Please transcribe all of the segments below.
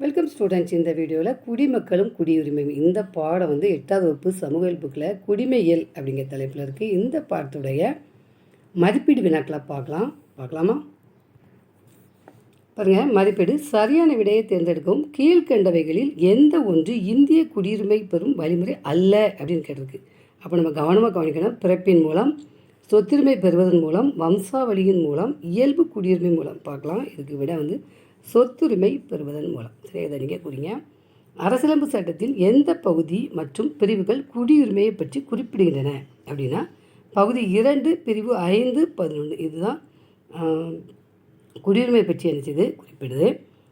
Welcome students இந்த வீடியோவில் குடிமக்களும் குடியுரிமையும் இந்த பாடம் வந்து எட்டாவது வகுப்பு சமூகல் புக்கில் குடிமையியல் அப்படிங்கிற தலைப்பில் இருக்குது இந்த பாடத்துடைய மதிப்பீடு வினாக்களை பார்க்கலாம். பார்க்கலாமா? பாருங்கள் மதிப்பீடு சரியான விடையை தேர்ந்தெடுக்கவும் கீழ்கண்டவைகளில் எந்த ஒன்று இந்திய குடியுரிமை பெறும் வழிமுறை அல்ல அப்படின்னு கேட்டிருக்கு. அப்போ நம்ம கவனமாக கவனிக்கணும். பிறப்பின் மூலம் சொத்துரிமை பெறுவதன் மூலம் வம்சாவளியின் மூலம் இயல்பு குடியுரிமை மூலம். பார்க்கலாம் இதுக்கு விட வந்து சொத்துரிமை பெறுவதன் மூலம். சரியாக நீங்கள் கூறிங்க. அரசியலமைப்பு சட்டத்தின் எந்த பகுதி மற்றும் பிரிவுகள் குடியுரிமையை பற்றி குறிப்பிடுகின்றன? அப்படின்னா பகுதி இரண்டு பிரிவு ஐந்து பதினொன்று இதுதான் குடியுரிமை பற்றி நினைச்சது குறிப்பிடுது.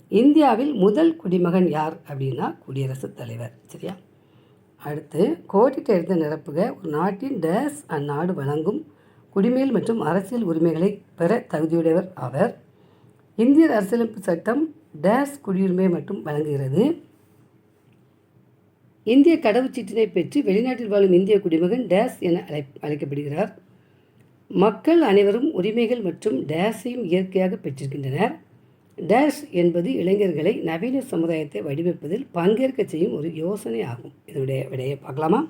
இந்தியாவில் முதல் குடிமகன் யார் அப்படின்னா குடியரசுத் தலைவர். சரியா? அடுத்து கோடிட்ட எழுத்த நிரப்புக ஒரு நாட்டின் டேஸ் அந்நாடு வழங்கும் குடிமையில் மற்றும் அரசியல் உரிமைகளை பெற தகுதியுடையவர் ஆவர். இந்திய அரசியலமைப்பு சட்டம் டேஸ் குடியுரிமை மட்டும் வழங்குகிறது. இந்திய கடவுச்சீட்டினை பெற்று வெளிநாட்டில் வாழும் இந்திய குடிமகன் டேஸ் என அழை அழைக்கப்படுகிறார். மக்கள் அனைவரும் உரிமைகள் மற்றும் டேஸையும் இயற்கையாக பெற்றிருக்கின்றனர். டேஷ் என்பது இளைஞர்களை நவீன சமுதாயத்தை வடிவமைப்பதில் பங்கேற்க செய்யும் ஒரு யோசனை ஆகும். இதனுடைய விடையை பார்க்கலாமா?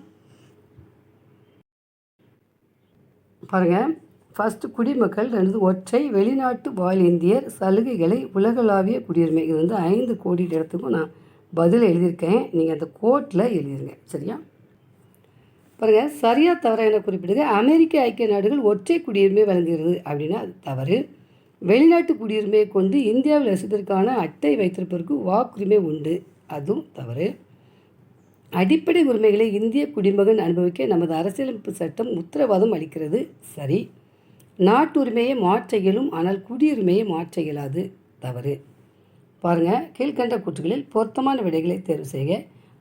பாருங்கள் ஃபஸ்ட்டு குடிமக்கள் தனது ஒற்றை வெளிநாட்டு வாழ் இந்தியர் சலுகைகளை உலகளாவிய குடியுரிமை. இது வந்து ஐந்து கோடி இடத்துக்கும் நான் பதில் எழுதியிருக்கேன். நீங்கள் அந்த கோட்டில் எழுதிருங்க. சரியா? பாருங்கள் சரியாக தவறாக என குறிப்பிடுங்க அமெரிக்க ஐக்கிய நாடுகள் ஒற்றை குடியுரிமை வழங்குகிறது அப்படின்னா அது தவறு. வெளிநாட்டு குடியுரிமையை கொண்டு இந்தியாவில் வசிப்பதற்கான அட்டை வைத்திருப்பதற்கு வாக்குரிமை உண்டு. அதுவும் தவறு. அடிப்படை உரிமைகளை இந்திய குடிமகன் அனுபவிக்க நமது அரசியலமைப்பு சட்டம் உத்தரவாதம் அளிக்கிறது. சரி. நாட்டுரிமையை மாற்ற இயலும் ஆனால் குடியுரிமையை மாற்ற இயலாது. தவறு. பாருங்கள் கீழ்கண்ட கூற்றுகளில் பொருத்தமான விடைகளை தேர்வு செய்க.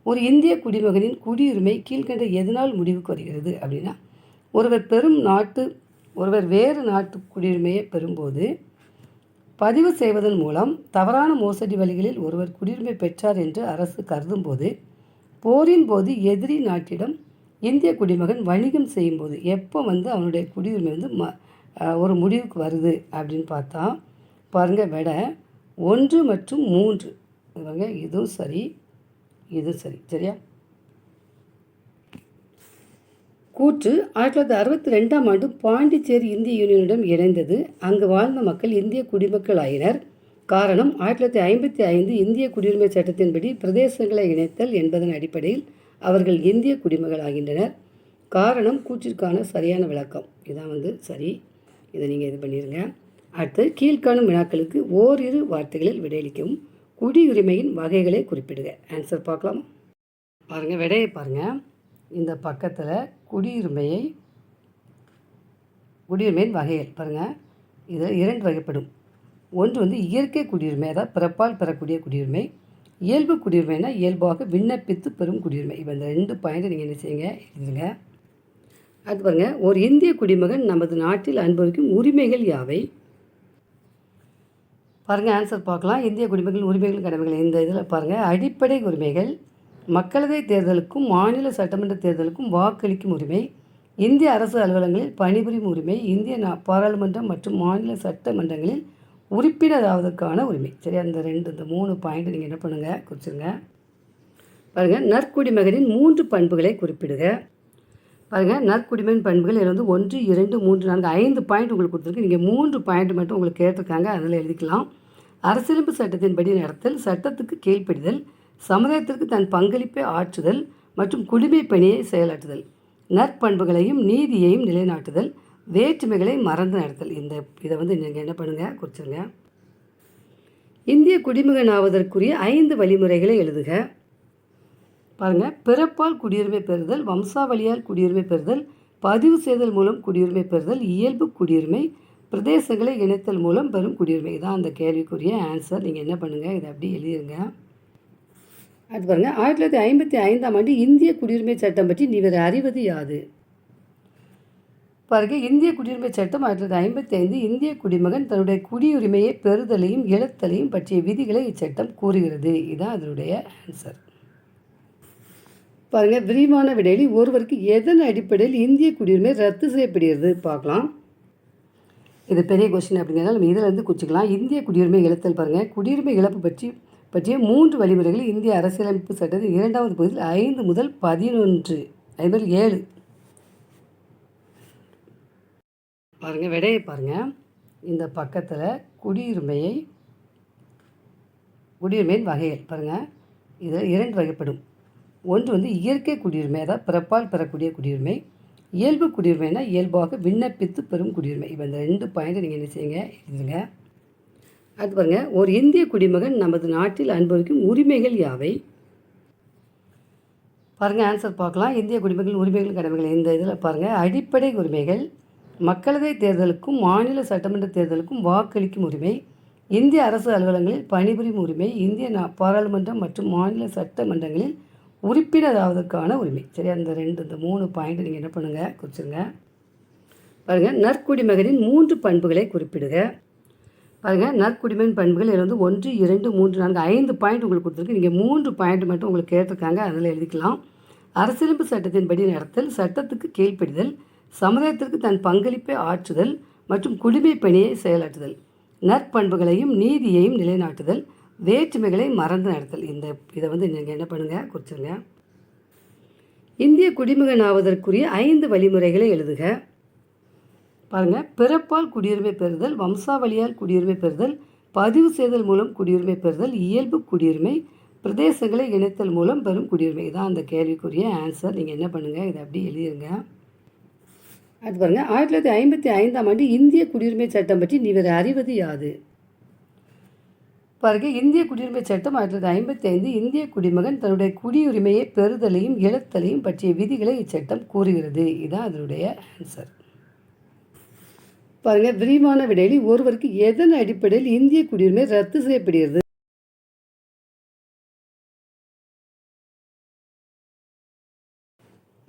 ஒரு இந்திய குடிமகனின் குடியுரிமை கீழ்கண்ட எதனால் முடிவுக்கு வருகிறது அப்படின்னா ஒருவர் பெறும் நாட்டு ஒருவர் வேறு நாட்டு குடியுரிமையை பெறும்போது பதிவு செய்வதன் மூலம் தவறான மோசடி வழிகளில் ஒருவர் குடியுரிமை பெற்றார் என்று அரசு கருதும்போது போரின் போது எதிரி நாட்டிடம் இந்திய குடிமகன் வணிகம் செய்யும்போது எப்போ வந்து அவனுடைய குடியுரிமை வந்து ம ஒரு முடிவுக்கு வருது அப்படின்னு பார்த்தா பாருங்கள் விட ஒன்று மற்றும் மூன்று. பாருங்க இதுவும் சரி இதுவும் சரி சரியா? கூற்று ஆயிரத்தி தொள்ளாயிரத்தி அறுபத்தி ரெண்டாம் ஆண்டு பாண்டிச்சேரி இந்திய யூனியனிடம் இணைந்தது. அங்கு வாழ்ந்த மக்கள் இந்திய குடிமக்கள் ஆயினர். காரணம் ஆயிரத்தி தொள்ளாயிரத்தி ஐம்பத்தி ஐந்து இந்திய குடியுரிமை சட்டத்தின்படி பிரதேசங்களை இணைத்தல் என்பதன் அடிப்படையில் அவர்கள் இந்திய குடிமகள் ஆகின்றனர் காரணம் கூற்றிற்கான சரியான விளக்கம். இதான் வந்து சரி. இதை நீங்கள் இது பண்ணிடுங்க அடுத்து கீழ்காணும் வினாக்களுக்கு ஓரிரு வார்த்தைகளில் விடையளிக்கவும். குடியுரிமையின் வகைகளை குறிப்பிடுக. ஆன்சர் பார்க்கலாம். பாருங்கள் விடையை பாருங்கள் இந்த பக்கத்தில் குடியுரிமையை குடியுரிமையின் வகைகள் பாருங்கள் இது இரண்டு வகைப்படும். ஒன்று வந்து இயற்கை குடியுரிமை அதாவது பிறப்பால் பெறக்கூடிய குடியுரிமை. இயல்பு குடியுரிமைனா இயல்பாக விண்ணப்பித்து பெறும் குடியுரிமை. இப்போ இந்த ரெண்டு பாயிண்ட்டை நீங்கள் என்ன செய்யுங்க? எழுதுங்க. அது பாருங்கள் ஒரு இந்திய குடிமகன் நமது நாட்டில் அனுபவிக்கும் உரிமைகள் யாவை? பாருங்கள் ஆன்சர் பார்க்கலாம். இந்திய குடிமக்கள் உரிமைகள் கடமைகள். இந்த இதில் பாருங்கள் அடிப்படை உரிமைகள் மக்களவை தேர்தலுக்கும் மாநில சட்டமன்ற தேர்தலுக்கும் வாக்களிக்கும் உரிமை இந்திய அரசு அலுவலகங்களில் பணிபுரியும் உரிமை இந்திய நா பாராளுமன்றம் மற்றும் மாநில சட்டமன்றங்களில் உறுப்பினர் ஆவதற்கான உரிமை. சரி அந்த ரெண்டு இந்த மூணு பாயிண்ட் நீங்கள் என்ன பண்ணுங்கள் குறிச்சிருங்க. பாருங்கள் நற்குடிமகனின் மூன்று பண்புகளை குறிப்பிடுக. பாருங்கள் நற்குடிமையின் பண்புகள் இதில் வந்து ஒன்று இரண்டு மூன்று நான்கு ஐந்து பாயிண்ட் உங்களுக்கு கொடுத்துருக்கு. நீங்கள் மூன்று பாயிண்ட் மட்டும் உங்களுக்கு கேட்டிருக்காங்க அதில் எழுதிக்கலாம். அரசியலமைப்பு சட்டத்தின்படி நடத்தல் சட்டத்துக்கு கீழ்ப்படிதல் சமுதாயத்திற்கு தன் பங்களிப்பை ஆற்றுதல் மற்றும் குடிமை பணியை செயலாற்றுதல். நற்பண்புகளையும் நீதியையும் நிலைநாட்டுதல் வேற்றுமைகளை மறந்து நடத்தல். இந்த இதை வந்து நீங்கள் என்ன பண்ணுங்கள் குறிச்சிருங்க. இந்திய குடிமகன் ஆவதற்குரிய ஐந்து வழிமுறைகளை எழுதுக. பாருங்கள் பிறப்பால் குடியுரிமை பெறுதல் வம்சாவளியால் குடியுரிமை பெறுதல் பதிவு செய்தல் மூலம் குடியுரிமை பெறுதல் இயல்பு குடியுரிமை பிரதேசங்களை இணைத்தல் மூலம் பெறும் குடியுரிமை. தான் அந்த கேள்விக்குரிய ஆன்சர் நீங்கள் என்ன பண்ணுங்கள் இதை அப்படி எழுதிருங்க. அது பாருங்கள் ஆயிரத்தி தொள்ளாயிரத்தி ஐம்பத்தி ஐந்தாம் ஆண்டு இந்திய குடியுரிமை சட்டம் பற்றி நீவர் அறிவது யாது? பாருங்க. இந்திய குடியுரிமை சட்டம் ஆயிரத்தி தொள்ளாயிரத்தி ஐம்பத்தி ஐந்து இந்திய குடிமகன் தன்னுடைய குடியுரிமையை பெறுதலையும் இழத்தலையும் பற்றிய விதிகளை இச்சட்டம் கூறுகிறது. இதுதான் அதனுடைய ஆன்சர் பாருங்கள் விரிவான விடையில் ஒருவருக்கு எதன் அடிப்படையில் இந்திய குடியுரிமை ரத்து செய்யப்படுகிறது? பார்க்கலாம். இது பெரிய கொஸ்டின் அப்படிங்கிறதால நம்ம இதில் இருந்து இந்திய குடியுரிமை இழத்தல் பாருங்கள் குடியுரிமை இழப்பு பற்றி பற்றிய மூன்று வழிமுறைகள் இந்திய அரசியலமைப்பு சட்டத்தில் இரண்டாவது பகுதியில் ஐந்து முதல் பதினொன்று அதே மாதிரி ஏழு. பாருங்கள் விடையை பாருங்கள் இந்த பக்கத்தில் குடியுரிமையை குடியுரிமையின் வகைகள் பாருங்கள் இதில் இரண்டு வகைப்படும். ஒன்று வந்து இயற்கை குடியுரிமை அதாவது பிறப்பால் பெறக்கூடிய குடியுரிமை இயல்பு குடியுரிமைனா இயல்பாக விண்ணப்பித்து பெறும் குடியுரிமை. இப்போ இந்த ரெண்டு பாயிண்ட்டை நீங்கள் என்ன செய்யுங்க? எழுதுங்க அது பாருங்கள் ஒரு இந்திய குடிமகன் நமது நாட்டில் அனுபவிக்கும் உரிமைகள் யாவை? பாருங்கள் ஆன்சர் பார்க்கலாம். இந்திய குடிமக்கள் உரிமைகள் கடமைகள். இந்த இதில் பாருங்கள் அடிப்படை உரிமைகள் மக்களவை தேர்தலுக்கும் மாநில சட்டமன்ற தேர்தலுக்கும் வாக்களிக்கும் உரிமை இந்திய அரசு அலுவலகங்களில் பணிபுரியும் உரிமை இந்திய நா- பாராளுமன்றம் மற்றும் மாநில சட்டமன்றங்களில் உறுப்பினராவதற்கான உரிமை. சரி அந்த ரெண்டு இந்த மூணு பாயிண்ட் நீங்கள் என்ன பண்ணுங்கள் குறிச்சிருங்க. பாருங்கள் நற்குடிமகனின் மூன்று பண்புகளை குறிப்பிடுக. பாருங்கள் நற்குடிமையின் பண்புகள் இதில் வந்து ஒன்று இரண்டு மூன்று நான்கு ஐந்து பாயிண்ட் உங்களுக்கு கொடுத்துருக்கு. நீங்கள் மூன்று பாயிண்ட் மட்டும் உங்களுக்கு கேட்டிருக்காங்க அதில் எழுதிக்கலாம். அரசியலமைப்பு சட்டத்தின்படி நடத்தல் சட்டத்துக்கு கீழ்ப்படிதல் சமுதாயத்திற்கு தன் பங்களிப்பை ஆற்றுதல் மற்றும் குடிமைப் பணியை செயலாற்றுதல். நற்பண்புகளையும் நீதியையும் நிலைநாட்டுதல். வேற்றுமைகளை மறந்து நடத்தல். இந்த இதை வந்து நீங்கள் என்ன பண்ணுங்கள் குறிச்சிருங்க. இந்திய குடிமகன் ஆவதற்குரிய ஐந்து வழிமுறைகளை எழுதுக. பாருங்கள் பிறப்பால் குடியுரிமை பெறுதல் வம்சாவளியால் குடியுரிமை பெறுதல் பதிவு செய்தல் மூலம் குடியுரிமை பெறுதல் இயல்பு குடியுரிமை பிரதேசங்களை இணைத்தல் மூலம் பெறும் குடியுரிமை. தான் அந்த கேள்விக்குரிய ஆன்சர் நீங்கள் என்ன பண்ணுங்கள் இதை அப்படி எழுதிருங்க. அது பாருங்கள் ஆயிரத்தி தொள்ளாயிரத்தி ஐம்பத்தி ஐந்தாம் ஆண்டு இந்திய குடியுரிமை சட்டம் பற்றி நீவர் அறிவது யாது? பாருங்க இந்திய குடியுரிமை சட்டம் ஆயிரத்தி தொள்ளாயிரத்தி ஐம்பத்தி ஐந்து இந்திய குடிமகன் தன்னுடைய குடியுரிமையை பெறுதலையும் இழத்தலையும் பற்றிய விதிகளை இச்சட்டம் கூறுகிறது. இதுதான் அதனுடைய ஆன்சர் பாருங்க விரிவான விடையில் ஒருவருக்கு எதன் அடிப்படையில் இந்திய குடியுரிமை ரத்து செய்யப்படுகிறது?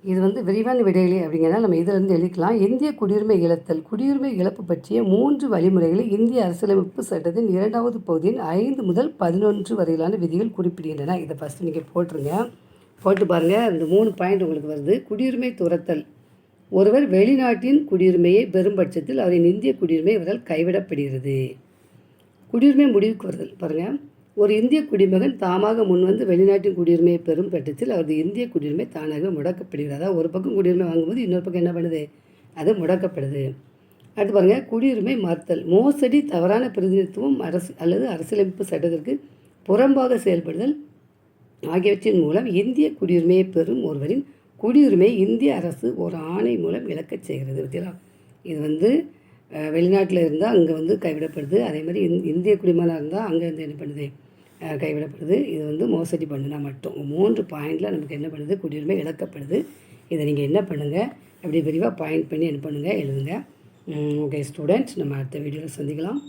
இது வந்து விரிவான விடையிலே அப்படிங்கிறத நம்ம இதிலிருந்து எழுதிக்கலாம். இந்திய குடியுரிமை இழத்தல். குடியுரிமை இழப்பு பற்றிய மூன்று வழிமுறைகளை இந்திய அரசியலமைப்பு சட்டத்தின் இரண்டாவது பகுதியின் ஐந்து முதல் பதினொன்று வரையிலான விதிகள் குறிப்பிடுகின்றன. இதை ஃபஸ்ட்டு நீங்கள் போட்டுருங்க. போட்டு பாருங்கள் இந்த மூணு பாயிண்ட் உங்களுக்கு வருது. குடியுரிமை துரத்தல். ஒருவர் வெளிநாட்டின் குடியுரிமையை பெறும் பட்சத்தில் அவரின் இந்திய குடியுரிமை அவரால் கைவிடப்படுகிறது. குடியுரிமை முடிவுக்கு வருதல். பாருங்கள் ஒரு இந்திய குடிமகன் தாமாக முன்வந்து வெளிநாட்டின் குடியுரிமையை பெறும் பட்சத்தில் அவரது இந்திய குடியுரிமை தானாக முடக்கப்படுகிறது. அதாவது ஒரு பக்கம் குடியுரிமை வாங்கும்போது இன்னொரு பக்கம் என்ன பண்ணுது? அது முடக்கப்படுது. அடுத்து பாருங்கள் குடியுரிமை மறுத்தல் மோசடி தவறான பிரதிநிதித்துவம் அரசு அல்லது அரசியலமைப்பு சட்டத்திற்கு புறம்பாக செயல்படுதல் ஆகியவற்றின் மூலம் இந்திய குடியுரிமையை பெறும் ஒருவரின் குடியுரிமை இந்திய அரசு ஒரு ஆணை மூலம் இழக்கச் செய்கிறது. பார்த்தீங்களா இது வந்து வெளிநாட்டில் இருந்தால் அங்கே வந்து கைவிடப்படுது. அதே மாதிரி இந் இந்திய குடிமகனாக இருந்தால் அங்கே வந்து என்ன பண்ணுது? கைவிடப்படுது. இது வந்து மோசடி பண்ணுனா மட்டும். மூன்று பாயிண்டில் நமக்கு என்ன பண்ணுது? குடியுரிமை இழக்கப்படுது. இதை நீங்கள் என்ன பண்ணுங்கள் அப்படி விரிவாக பாயிண்ட் பண்ணி என்ன பண்ணுங்கள் எழுதுங்க. ஓகே ஸ்டூடெண்ட்ஸ் நம்ம அடுத்த வீடியோவில் சந்திக்கலாம்.